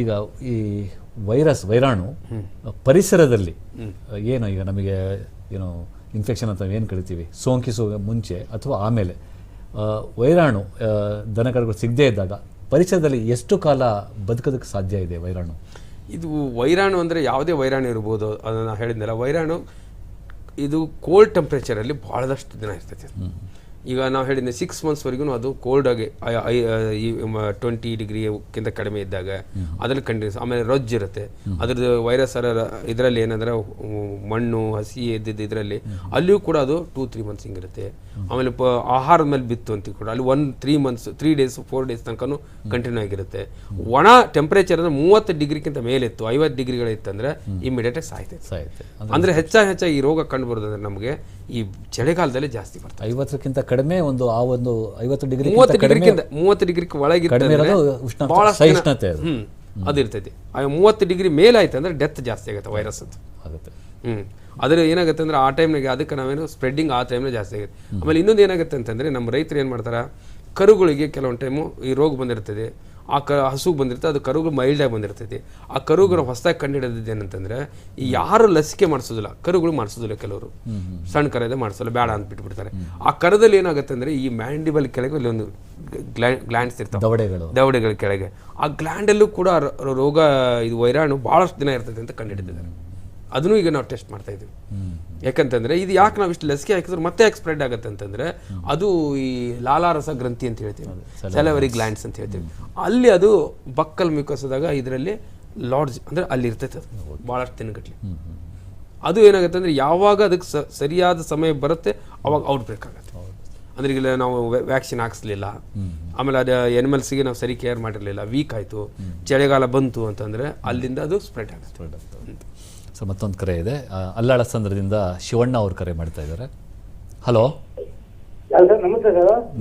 ಈಗ ಈ ವೈರಸ್ ವೈರಾಣು ಪರಿಸರದಲ್ಲಿ ಏನು ಈಗ ನಮಗೆ ಏನು ಇನ್ಫೆಕ್ಷನ್ ಅಂತ ಏನು ಕರಿತೀವಿ? ಸೋಂಕಿಸುವ ಮುಂಚೆ ಅಥವಾ ಆಮೇಲೆ ವೈರಾಣು ದನಕರುಗಳು ಸಿಗದೇ ಇದ್ದಾಗ ಪರಿಸರದಲ್ಲಿ ಎಷ್ಟು ಕಾಲ ಬದುಕೋದಕ್ಕೆ ಸಾಧ್ಯ ಇದೆ ವೈರಾಣು? ಇದು ವೈರಾಣು ಅಂದರೆ ಯಾವುದೇ ವೈರಾಣು ಇರ್ಬೋದು ಅದನ್ನು ಹೇಳಿದ್ನಲ್ಲ. ವೈರಾಣು ಇದು ಕೋಲ್ಡ್ ಟೆಂಪ್ರೇಚರಲ್ಲಿ ಭಾಳಷ್ಟು ದಿನ ಇರ್ತೈತೆ. ಈಗ ನಾವು ಹೇಳಿದ್ದೆ ಸಿಕ್ಸ್ ಮಂತ್ಸ್ವರೆಗೂ ಅದು ಕೋಲ್ಡ್ ಆಗಿ ಟ್ವೆಂಟಿ ಡಿಗ್ರಿಗಿಂತ ಕಡಿಮೆ ಇದ್ದಾಗ ಅದ್ರಲ್ಲಿ ಕಂಟಿನ್ಯೂಸ್ ಆಮೇಲೆ ರೊಜ್ ಇರುತ್ತೆ. ಅದ್ರದ್ದು ವೈರಸ್ ಇದರಲ್ಲಿ ಏನಂದ್ರೆ ಮಣ್ಣು ಹಸಿ ಎದ್ದಿದ್ದು ಇದರಲ್ಲಿ ಅಲ್ಲಿಯೂ ಕೂಡ ಅದು ಟೂ ತ್ರೀ ಮಂತ್ಸ್ ಹಿಂಗಿರುತ್ತೆ. ಆಮೇಲೆ ಪ ಆಹಾರದ ಮೇಲೆ ಬಿತ್ತು ಅಂತ ಕೂಡ ಅಲ್ಲಿ one three months three days four days ತನಕನೂ ಕಂಟಿನ್ಯೂ ಆಗಿರುತ್ತೆ. ಒಣ ಟೆಂಪರೇಚರ್ ಅಂದ್ರೆ ಮೂವತ್ತು ಡಿಗ್ರಿಗಿಂತ ಮೇಲೆ ಇತ್ತು ಐವತ್ತು ಡಿಗ್ರಿಗಳಿತ್ತಂದ್ರೆ ಇಮಿಡಿಯೇಟ್ ಆಗಿ ಸಾಯ್ತೈತೆ ಸಾಯುತ್ತೆ ಅಂದ್ರೆ ಹೆಚ್ಚಾಗಿ ಹೆಚ್ಚಾಗಿ ಈ ರೋಗ ಕಂಡು ಬರೋದಂದ್ರೆ ನಮಗೆ ಈ ಚಳಿಗಾಲದಲ್ಲಿ ಜಾಸ್ತಿ ಬರ್ತದೆ. ಐವತ್ತಕ್ಕಿಂತ ಕಡಿಮೆ ಒಂದು ಆ ಒಂದು ಐವತ್ತು ಡಿಗ್ರಿ ಮೂವತ್ತು ಡಿಗ್ರಿಗಿಂತ ಮೂವತ್ತು ಡಿಗ್ರಿ ಒಳಗೆ ಕಡಿಮೆ ಇರೋದು ಉಷ್ಣ ಸಹಿಷ್ಣುತೆ ಅದು. ಹ್ಮ್ ಅದು ಇರ್ತೈತಿ. ಆ ಮೂವತ್ತು ಡಿಗ್ರಿ ಮೇಲೆ ಆಯ್ತು ಅಂದ್ರೆ ಡೆತ್ ಜಾಸ್ತಿ ಆಗುತ್ತೆ ವೈರಸ್ ಅಂತ. ಆಗುತ್ತೆ. ಹ್ಮ್ ಅದ್ರ ಏನಾಗುತ್ತೆ ಅಂದ್ರೆ ಆ ಟೈಮ್ನಾಗೆ ಅದಕ್ಕೆ ನಾವೇನು ಸ್ಪ್ರೆಡ್ಡಿಂಗ್ ಆ ಟೈಮ್ನ ಜಾಸ್ತಿ ಆಗುತ್ತೆ. ಆಮೇಲೆ ಇನ್ನೊಂದು ಏನಾಗುತ್ತೆ ಅಂತಂದ್ರೆ ನಮ್ಮ ರೈತರು ಏನು ಮಾಡ್ತಾರೆ? ಕರುಗಳಿಗೆ ಕೆಲವೊಂದು ಟೈಮು ಈ ರೋಗ ಬಂದಿರ್ತದೆ. ಆ ಕ ಹಸು ಬಂದಿರುತ್ತೆ ಅದು ಕರುಗಳು ಮೈಲ್ಡಾಗಿ ಬಂದಿರ್ತೈತಿ. ಆ ಕರುಗಳು ಹೊಸದಾಗಿ ಕಂಡುಹಿಡಿದಿದ್ದು ಏನಂತಂದರೆ ಈ ಯಾರು ಲಸಿಕೆ ಮಾಡಿಸೋದಿಲ್ಲ ಕರುಗಳು ಮಾಡಿಸೋದಿಲ್ಲ ಕೆಲವರು. ಸಣ್ಣ ಕರದೇ ಮಾಡಿಸೋಲ್ಲ ಬೇಡ ಅಂತ ಬಿಟ್ಬಿಡ್ತಾರೆ. ಆ ಕರದಲ್ಲಿ ಏನಾಗುತ್ತೆ ಅಂದರೆ ಈ ಮ್ಯಾಂಡಿಬಲ್ ಕೆಳಗೆ ಅಲ್ಲಿ ಒಂದು ಗ್ಲ್ಯಾಂಡ್ಸ್ ಇರ್ತವೆ. ದವಡೆಗಳು. ದವಡೆಗಳ ಕೆಳಗೆ. ಆ ಗ್ಲ್ಯಾಂಡಲ್ಲೂ ಕೂಡ ರೋಗ ಇದು ವೈರಾಣು ಭಾಳಷ್ಟು ದಿನ ಇರ್ತದೆ ಅಂತ ಕಂಡುಹಿಡಿದಿದ್ದಾರೆ ಅದನ್ನು ಈಗ ನಾವು ಟೆಸ್ಟ್ ಮಾಡ್ತಾ ಇದ್ದೀವಿ. ಯಾಕಂತಂದ್ರೆ ಇದು ಯಾಕೆ ನಾವು ಇಷ್ಟು ಲಸಿಕೆ ಹಾಕಿದ್ರು ಮತ್ತೆ ಯಾಕೆ ಸ್ಪ್ರೆಡ್ ಆಗುತ್ತೆ ಅಂತಂದ್ರೆ ಅದು ಈ ಲಾಲಾರಸ ಗ್ರಂಥಿ ಅಂತ ಹೇಳ್ತೀವಿ. ಸೆಲವರಿ ಗ್ಲ್ಯಾಂಡ್ಸ್ ಅಂತ ಹೇಳ್ತೀವಿ. ಅಲ್ಲಿ ಅದು ಬಕ್ಕಲ್ ಮಿಕೋಸದಾಗ ಇದರಲ್ಲಿ ಲಾಡ್ಜ್ ಅಂದ್ರೆ ಅಲ್ಲಿ ಇರ್ತೈತೆ ಅದು. ಭಾಳಷ್ಟು ತಿನ್ಗಟ್ಲಿ ಅದು ಏನಾಗುತ್ತೆ ಅಂದ್ರೆ ಯಾವಾಗ ಅದಕ್ಕೆ ಸರಿಯಾದ ಸಮಯ ಬರುತ್ತೆ ಅವಾಗ ಔಟ್ ಬ್ರೇಕ್ ಆಗುತ್ತೆ. ಅಂದ್ರೆ ಈಗ ನಾವು ವ್ಯಾಕ್ಸಿನ್ ಹಾಕ್ಸ್ಲಿಲ್ಲ. ಆಮೇಲೆ ಅದು ಎನಿಮಲ್ಸ್ಗೆ ನಾವು ಸರಿ ಕೇರ್ ಮಾಡಿರಲಿಲ್ಲ. ವೀಕ್ ಆಯಿತು. ಚಳಿಗಾಲ ಬಂತು ಅಂತಂದ್ರೆ ಅಲ್ಲಿಂದ ಅದು ಸ್ಪ್ರೆಡ್ ಆಗುತ್ತೆ. ಸೊ ಮತ್ತೊಂದು ಕರೆ ಇದೆ. ಅಲ್ಲಾಳ ಸಂದ್ರದಿಂದ ಶಿವಣ್ಣ ಅವರು ಕರೆ ಮಾಡ್ತಾ ಇದ್ದಾರೆ. ಹಲೋ ಸರ್ ನಮಸ್ತೆ ಸರ್.